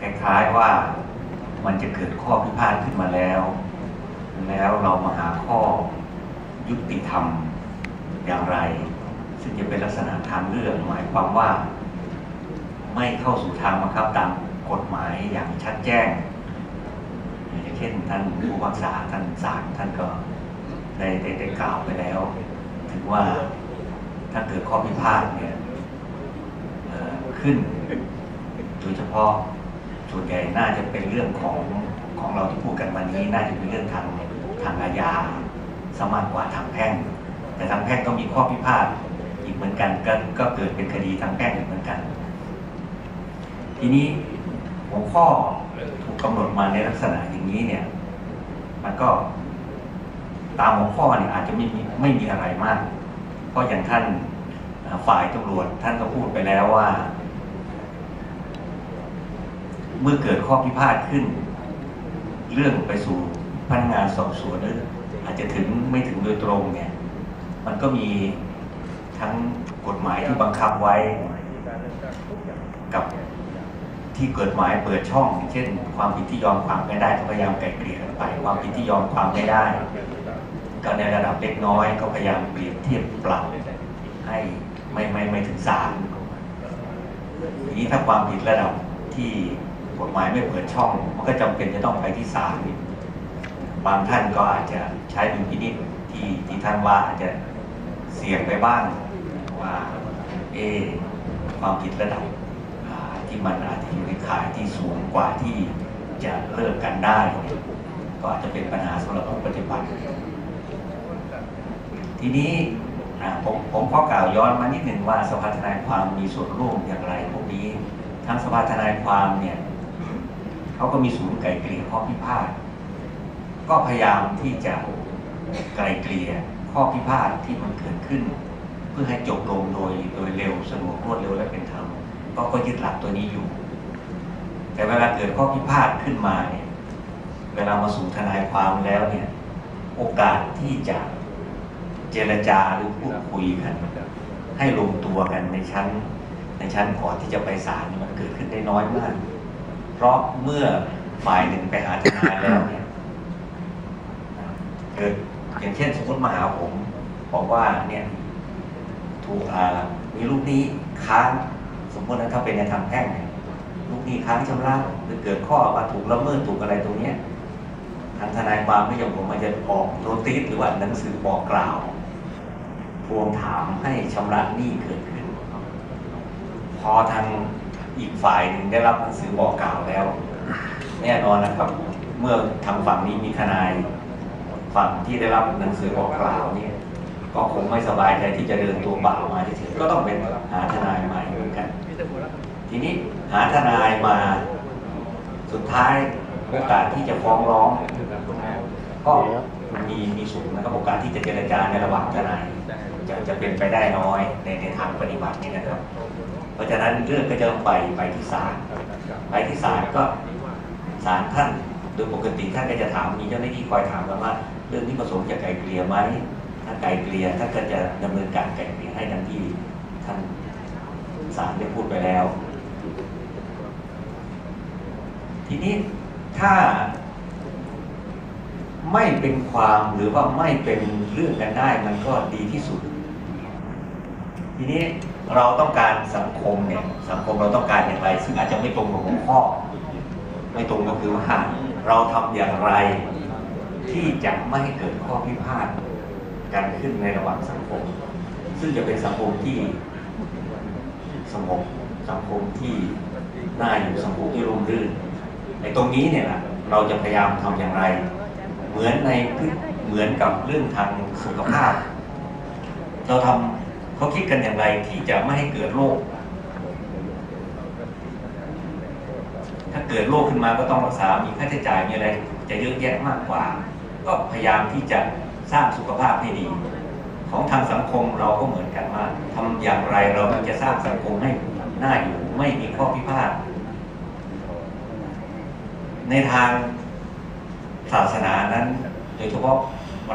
คล้ายๆว่ามันจะเกิดข้อพิพาทขึ้นมาแล้ว แล้วเรามาหาข้อยุติธรรมอย่างไร ซึ่งจะเป็นลักษณะทางเลือกหมายความว่า ไม่เข้าสู่ทางบังคับตามกฎหมายอย่างชัดแจ้งอย่างเช่นท่านผู้พักษาท่านศาลท่านก็ได้ได้ได้กล่าวไปแล้ว ถึงว่าถ้าเกิดข้อพิพาทเนี่ยขึ้นโดยเฉพาะ ส่วนใหญ่น่าจะเป็นเรื่องของของเราที่พูดกันวันนี้น่าจะเป็นเรื่องทางทางอาญาสมากกว่าทางแพ่ง แต่ทางแพ่งก็มีข้อพิพาทอีกเหมือนกันก็ก็เกิดเป็นคดีทางแพ่งอีกเหมือนกัน ทีนี้หัวข้อถูกกำหนดมาในลักษณะอย่างนี้เนี่ย มันก็ตามหัวข้อเนี่ยอาจจะไม่มีไม่มีอะไรมาก เพราะอย่างท่านฝ่ายตำรวจท่านก็พูดไปแล้วว่า เมื่อเกิดข้อพิพาทขึ้น เรื่องไปสู่พนักงานสอบสวนหรืออาจจะถึงไม่ถึงโดยตรงเนี่ย มันก็มีทั้งกฎหมายที่บังคับไว้ กับที่กฎหมายเปิดช่อง เช่น ความผิดที่ยอมความไม่ได้ก็พยายามไกลเกลี่ยกันไป ความผิดที่ยอมความไม่ได้ก็ในระดับเล็กน้อยก็พยายามเปรียบเทียบปรับให้ไม่ไม่ไม่ถึงศาลทีนี้ถ้าความผิดระดับที่ กฎหมายไม่เปิดช่อง มันก็จำเป็นจะต้องไปที่ศาลบางท่านก็อาจจะใช้ดุลพินิจที่ที่ท่านว่าอาจจะเสี่ยงไปบ้างว่าเอความผิดระดับที่มันอาจจะอยู่ในข่ายที่สูงกว่าที่จะเลิกกันได้ ก็อาจจะเป็นปัญหาสำหรับผู้ปฏิบัติ ทีนี้ผมผมขอกล่าวย้อนมานิดหนึ่งว่าสภาทนายความมีส่วนร่วมอย่างไรพวกนี้ ทั้งสภาทนายความเนี่ย เขาก็มีศูนย์ไกลเกลี่ยข้อพิพาทก็พยายามที่จะไกลเกลี่ยข้อพิพาทที่มันเกิดขึ้น เพื่อให้จบลงโดยโดยเร็วสะดวกรวดเร็วและเป็นธรรมก็ก็ยึดหลักตัวนี้อยู่ แต่เวลาเกิดข้อพิพาทขึ้นมาเนี่ยเวลามาสู่ทนายความแล้วเนี่ยโอกาสที่จะเจรจาหรือพูดคุยกัน ให้ลงตัวกันในชั้นในชั้นก่อนที่จะไปศาลมันเกิดขึ้นได้น้อยมาก เพราะเมื่อฝ่ายหนึ่งไปหาทนายแล้วเนี่ยเกิดอย่างเช่นสมมติมาหาผมบอกว่าเนี่ยถูกมีลูกนี้ค้างสมมตินะถ้าเป็นในทางแพ่งเนี่ยลูกนี้ค้างชำระหรือเกิดข้อว่าถูกละเมิดถูกอะไรตรงเนี้ยทางทนายความไม่ยอมผมมันจะออกโนติสหรือว่าหนังสือบอกกล่าวทวงถามให้ชำระหนี้เกิดขึ้น พอทาง อีกฝ่ายหนึ่งได้รับหนังสือบอกกล่าวแล้ว แน่นอนนะครับ เมื่อทางฝั่งนี้มีทนายฝั่งที่ได้รับหนังสือบอกกล่าวเนี่ยก็คงไม่สบายใจที่จะเดินตัวเปล่ามาเฉยก็ต้องเป็นหาทนายใหม่เหมือนกัน ทีนี้หาทนายมาสุดท้ายโอกาสที่จะฟ้องร้อง ก็มีมีสูงนะครับโอกาสที่จะเจรจาในระหว่างทนาย จะจะเป็นไปได้น้อยในในทางปฏิบัตินี่นะครับ เพราะฉะนั้นเรื่องก็จะไปไปที่ศาลไปที่ศาลก็ศาลท่านโดยปกติท่านก็จะถามมีเจ้าหน้าที่คอยถามกันว่า เรื่องนี้ประสงค์จะไกลเกลี่ยไหมถ้าไกลเกลี่ยท่านก็จะดำเนินการไกลเกลี่ยให้ทันที่ท่านศาลได้พูดไปแล้ว ทีนี้ถ้าไม่เป็นความหรือว่าไม่เป็นเรื่องกันได้มันก็ดีที่สุด ทีนี้เราต้องการสังคมเนี่ยสังคมเราต้องการอย่างไร ซึ่งอาจจะไม่ตรงกับหัวข้อ ไม่ตรงก็คือว่าเราทำอย่างไร ที่จะไม่ให้เกิดข้อพิพาทกันขึ้นในระหว่างสังคม ซึ่งจะเป็นสังคมที่สงบสังคมที่น่าอยู่สังคมที่ร่มรื่นในตรงนี้เนี่ยแหละเราจะพยายามทำอย่างไร เหมือนในเหมือนกับเรื่องทางสุขภาพ เราทำ เขาคิดกันอย่างไรที่จะไม่ให้เกิดโรคถ้าเกิดโรคขึ้นมาก็ต้องรักษา มีค่าใช้จ่ายมีอะไรจะเยอะแยะมากกว่า ก็พยายามที่จะสร้างสุขภาพให้ดี ของทางสังคมเราก็เหมือนกันว่าทำอย่างไรเราจะสร้างสังคมให้น่าอยู่ไม่มีข้อพิพาทในทางศาสนานั้น โดยเฉพาะ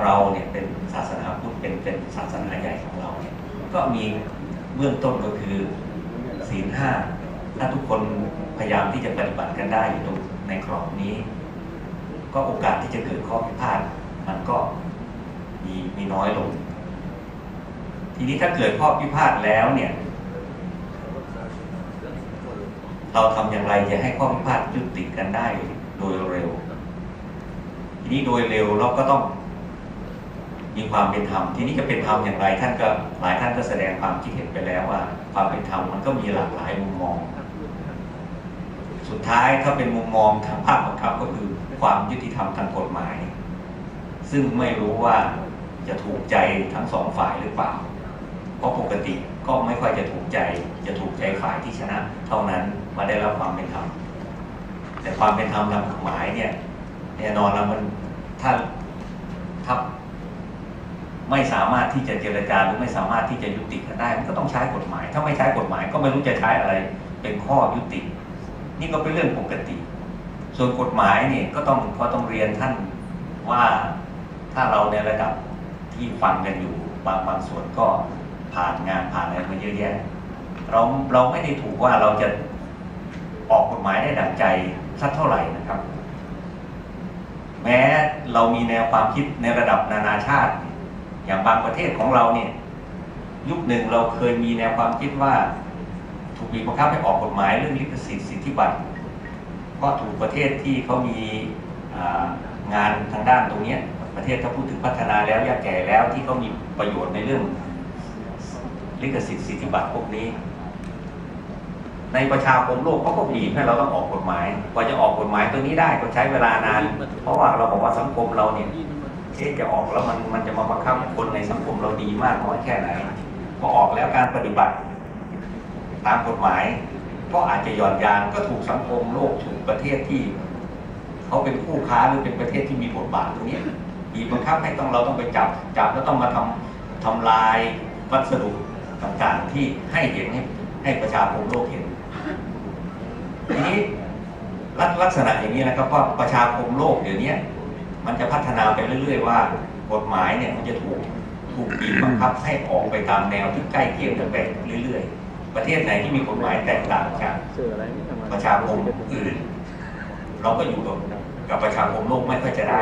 เราเนี่ยเป็นศาสนาพุทธเป็นเป็นศาสนาใหญ่ของเรา ก็มีเบื้องต้นก็คือศีลห้าถ้าทุกคนพยายามที่จะปฏิบัติกันได้อยู่ตรงในกรอบนี้ ก็โอกาสที่จะเกิดข้อพิพาทมันก็มีมีน้อยลง ทีนี้ถ้าเกิดข้อพิพาทแล้วเนี่ย เราทำอย่างไรจะให้ข้อพิพาทยุติกันได้โดยเร็ว ทีนี้โดยเร็วเราก็ต้อง มีความเป็นธรรมทีนี้จะเป็นธรรมอย่างไร ท่านก็หลายท่านก็แสดงความคิดเห็นไปแล้วว่า ความเป็นธรรมมันก็มีหลากหลายมุมมอง สุดท้ายถ้าเป็นมุมมองทางภาคบังคับก็คือความยุติธรรมทางกฎหมาย ซึ่งไม่รู้ว่าจะถูกใจทั้งสองฝ่ายหรือเปล่า เพราะปกติก็ไม่ค่อยจะถูกใจ จะถูกใจฝ่ายที่ชนะ เท่านั้นมาได้รับความเป็นธรรมแต่ความเป็นธรรมทางกฎหมายเนี่ยแน่นอนแล้วมันถ้าถ้า ไม่สามารถที่จะเจรจาหรือไม่สามารถที่จะยุติกันได้ มันก็ต้องใช้กฎหมาย ถ้าไม่ใช้กฎหมายก็ไม่รู้จะใช้อะไรเป็นข้อยุติ นี่ก็เป็นเรื่องปกติ ส่วนกฎหมายเนี่ยก็ต้องก็ต้องเรียนท่านว่าถ้าเราในระดับที่ฟังกันอยู่บางบางส่วนก็ผ่านงานผ่านอะไรมาเยอะแยะเราเราไม่ได้ถูกว่าเราจะออกกฎหมายได้ดังใจสักเท่าไหร่นะครับ แม้เรามีแนวความคิดในระดับนานาชาติ อย่างบางประเทศของเราเนี่ย ยุคหนึ่งเราเคยมีแนวความคิดว่า ถูกบีบบังคับให้ออกกฎหมายเรื่องลิขสิทธิ์สิทธิบัตรก็ถูกประเทศที่เขามีงานทางด้านตรงนี้ประเทศถ้าพูดถึงพัฒนาแล้วยากแก่แล้วที่เขามีประโยชน์ในเรื่องลิขสิทธิ์สิทธิบัตรพวกนี้ ในประชาคมโลกเขาก็บีบให้เราต้องออกกฎหมายกว่าจะออกกฎหมายตัวนี้ได้ก็ใช้เวลานาน เพราะว่าเราบอกว่าสังคมเราเนี่ย เอ๊จะออกแล้วมันมันจะมาบังคับคนในสังคมเราดีมากน้อยแค่ไหนพอออกแล้วการปฏิบัติตามกฎหมาย ก็อาจจะหย่อนยานก็ถูกสังคมโลกถูกประเทศที่เขาเป็นคู่ค้าหรือเป็นประเทศที่มีบทบาทตรงนี้บีบบังคับให้ต้องเราต้องไปจับจับแล้วต้องมาทำทำลายวัสดุต่างๆที่ให้เห็นให้ให้ประชาคมโลกเห็นทีนี้ลักษณะอย่างนี้นะครับว่าประชาคมโลกเดี๋ยวนี้ มันจะพัฒนาไปเรื่อย ๆ ว่ากฎหมายเนี่ยมันจะถูกถูกบีบบังคับให้ออกไปตามแนวที่ใกล้เคียงกันไปเรื่อย ๆ ประเทศไหนที่มีกฎหมายแตกต่างจากสื่ออะไรนี่ทำไมประชาคมอื่น เราก็อยู่กับกับประชาคมโลกไม่ค่อยจะได้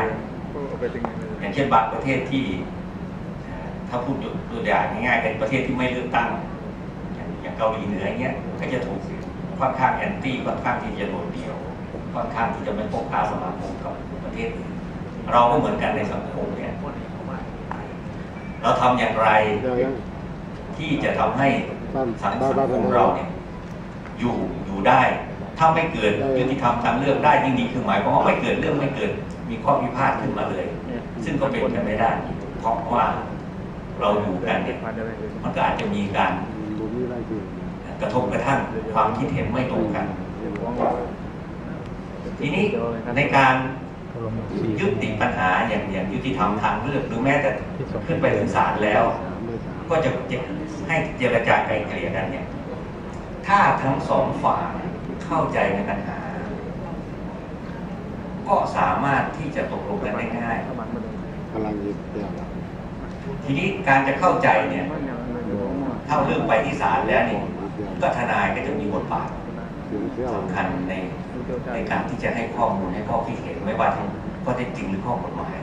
อย่างเช่นบางประเทศที่ ถ้าพูดตัวอย่างง่ายๆเป็นประเทศที่ไม่เลือกตั้ง อย่างอย่างเกาหลีเหนือเงี้ยก็จะถูกค่อนข้างแอนตี้ค่อนข้างที่จะโดดเดี่ยวค่อนข้างที่จะไม่พบค้าสมาคมกับประเทศอื่น เราก็เหมือนกันในสังคมเนี่ยเราทำอย่างไรยังยังที่จะทำให้บ้านสังบ้านสับ้านงคบ้านมเราเนี่ยอยู่อยู่ได้ ถ้าไม่เกิดยุติธรรมทางเลือกได้ยิ่งดีคือหมายความว่าไม่เกิดเรื่องไม่เกิดมีข้อพิพาทขึ้นมาเลย ซึ่งก็เป็นไปไม่ได้เพราะว่าเราอยู่กันเนี่ยผ่านอะไรเลยมันก็อาจจะมีการบุมีไรคือกระทบกระทั่งความคิดเห็นไม่ตรงกันอย่างว่างว่าทีนี้ในการ ยุติปัญหาอย่างอย่างยุติธรรมทางเลือกหรือแม้แต่ขึ้นไปถึงศาลแล้วสามไม่สามก็จะจะให้เจรจาไกลเกลี่ยกันเนี่ยถ้าทั้งสองฝ่ายเข้าใจในปัญหา ก็สามารถที่จะตกลงกันได้ง่ายถ้ามันมันพลังยึดเดียวทีนี้การจะเข้าใจเนี่ยมันยังมันอยู่ถ้าเรื่องไปที่ศาลแล้วเนี่ยยึดเดียวก็ทนายก็จะมีบทบาทถึงเที่ยวสำคัญในดูเจ้า ในการที่จะให้ข้อมูลให้ข้อคิดเห็นไม่ว่าทั้งข้อเท็จจริงหรือข้อกฎหมาย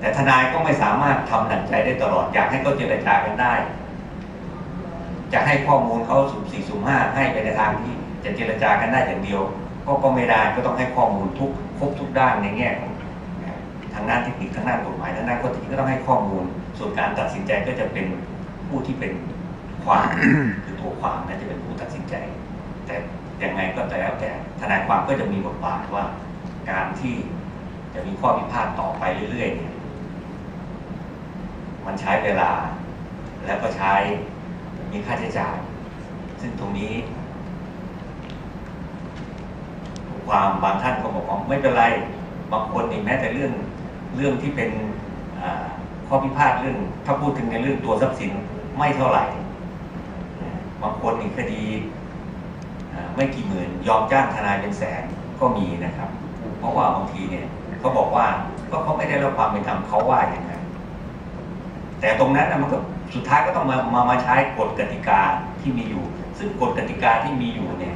แต่ทนายก็ไม่สามารถทำดั่งใจได้ตลอดอยากให้เขาเจรจากันได้ จะให้ข้อมูลเขาสุ่มสี่สุ่มห้าให้ไปในทางที่จะเจรจากันได้อย่างเดียว ก็ก็ไม่ได้ก็ต้องให้ข้อมูลทุกครบทุกด้านในแง่ของทางด้านเทคนิคทางด้านกฎหมายทางด้านข้อเท็จจริงก็ต้องให้ข้อมูล ส่วนการตัดสินใจก็จะเป็นผู้ที่เป็นความคือตัวความนั่นจะเป็นผู้ตัดสินใจ แต่ ยังไงก็แล้วแต่ทนายความก็จะมีบทบาทว่า การที่จะมีข้อพิพาทต่อไปเรื่อยๆเนี่ยมันใช้เวลา แล้วก็ใช้มีค่าใช้จ่าย ซึ่งตรงนี้ความบางท่านก็บอกว่าไม่เป็นไรบางคนนี่แม้แต่เรื่องเรื่องที่เป็นข้อพิพาทเรื่อง ถ้าพูดถึงในเรื่องตัวทรัพย์สินไม่เท่าไหร่บางคนนี่คดี ไม่กี่หมื่นยอมจ้างทนายเป็นแสนก็มีนะครับ เพราะว่าบางทีเนี่ยเขาบอกว่าก็เขาไม่ได้รับความเป็นธรรมเขาว่าอย่างไรแต่ตรงนั้นนะมันก็สุดท้ายก็ต้องมามามาใช้กฎกติกาที่มีอยู่ ซึ่งกฎกติกาที่มีอยู่เนี่ย